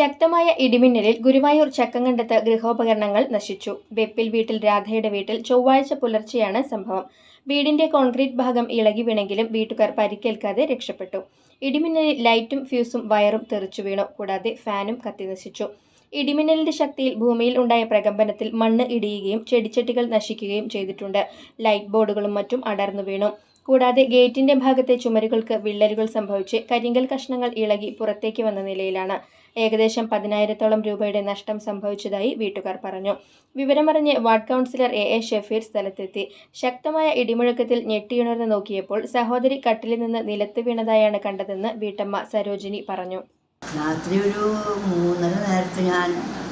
ശക്തമായ ഇടിമിന്നലിൽ ഗുരുവായൂർ ചക്കങ്കണ്ടത്ത് ഗൃഹോപകരണങ്ങൾ നശിച്ചു. വെപ്പിൽ വീട്ടിൽ രാധയുടെ വീട്ടിൽ ചൊവ്വാഴ്ച പുലർച്ചെയാണ് സംഭവം. വീടിന്റെ കോൺക്രീറ്റ് ഭാഗം ഇളകി വീണെങ്കിലും വീട്ടുകാർ പരിക്കേൽക്കാതെ രക്ഷപ്പെട്ടു. ഇടിമിന്നലിൽ ലൈറ്റും ഫ്യൂസും വയറും തെറിച്ചു വീണു. കൂടാതെ ഫാനും കത്തിനശിച്ചു ഇടിമിന്നലിന്റെ ശക്തിയിൽ ഭൂമിയിൽ ഉണ്ടായ പ്രകമ്പനത്തിൽ മണ്ണ് ഇടിയുകയും ചെടിച്ചട്ടികൾ നശിക്കുകയും ചെയ്തിട്ടുണ്ട്. ലൈറ്റ് ബോർഡുകളും മറ്റും അടർന്നു വീണു. കൂടാതെ ഗേറ്റിന്റെ ഭാഗത്തെ ചുമരുകൾക്ക് വിള്ളലുകൾ സംഭവിച്ച് കരിങ്കൽ കഷ്ണങ്ങൾ ഇളകി പുറത്തേക്ക് വന്ന നിലയിലാണ് ഏകദേശം പതിനായിരത്തോളം രൂപയുടെ നഷ്ടം സംഭവിച്ചതായി വീട്ടുകാർ പറഞ്ഞു. വിവരമറിഞ്ഞ് ward councillor A A Shafeer സ്ഥലത്തെത്തി. ശക്തമായ ഇടിമുഴക്കത്തിൽ ഞെട്ടിയുണർന്ന് നോക്കിയപ്പോൾ സഹോദരി കട്ടിലിൽ നിന്ന് നിലത്ത് വീണതായാണ് കണ്ടതെന്ന് വീട്ടമ്മ സരോജിനി പറഞ്ഞു. രാത്രി ഒരു മൂന്നര നേരത്ത് ഞാൻ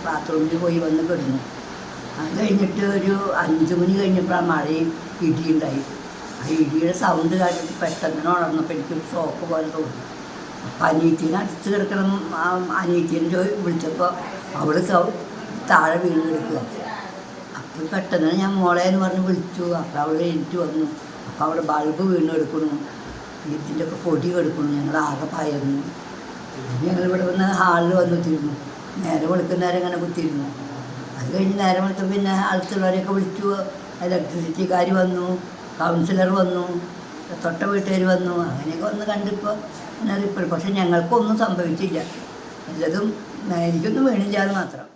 ബാത്റൂമിൽ പോയി വന്ന് കിടന്നു. അത് കഴിഞ്ഞിട്ട് ഒരു അഞ്ചു മണി കഴിഞ്ഞപ്പോഴാണ് മഴയും ഇടിയുണ്ടായി. ഇടിയുടെ സൗണ്ട് കേട്ടിട്ട് പെട്ടെന്ന് ഉണർന്നപ്പോൾ എനിക്കൊരു ഷോക്ക് പോലെ തോന്നി. അപ്പം അനീറ്റീനെ അടിച്ച് കിടക്കണം അനിയത്തീനെ ചോദി വിളിച്ചപ്പോൾ അവൾ താഴെ വീണ് കിടക്കുക അപ്പോൾ പെട്ടെന്ന് ഞാൻ മോളെ എന്ന് പറഞ്ഞ് വിളിച്ചു. അപ്പോൾ അവൾ എനിക്ക് വന്നു. അപ്പോൾ അവിടെ ബൾബ് വീണ് കിടക്കണു ഇതിന്റെ ഒക്കെ പൊടി എടുക്കണു ഞങ്ങൾ ആകെ പയർന്നു ഞങ്ങൾ ഇവിടെ വന്ന് ഹാളിൽ വന്ന് കുത്തിയിരുന്നു. നേരെ വെളുക്കുന്നേരം ഇങ്ങനെ കുത്തിയിരുന്നു. അത് കഴിഞ്ഞ് നേരെ വെളുത്ത പിന്നെ അടുത്തുള്ളവരെയൊക്കെ വിളിച്ചു. ഇലക്ട്രിസിറ്റിക്കാർ വന്നു. കൗൺസിലർ വന്നു തൊട്ട വീട്ടുകാർ വന്നു അങ്ങനെയൊക്കെ വന്ന് കണ്ടിപ്പോൾ റിപ്പയർ. പക്ഷെ ഞങ്ങൾക്കൊന്നും സംഭവിച്ചില്ല. എല്ലതും എനിക്കൊന്നും വീണില്ല അത് മാത്രം.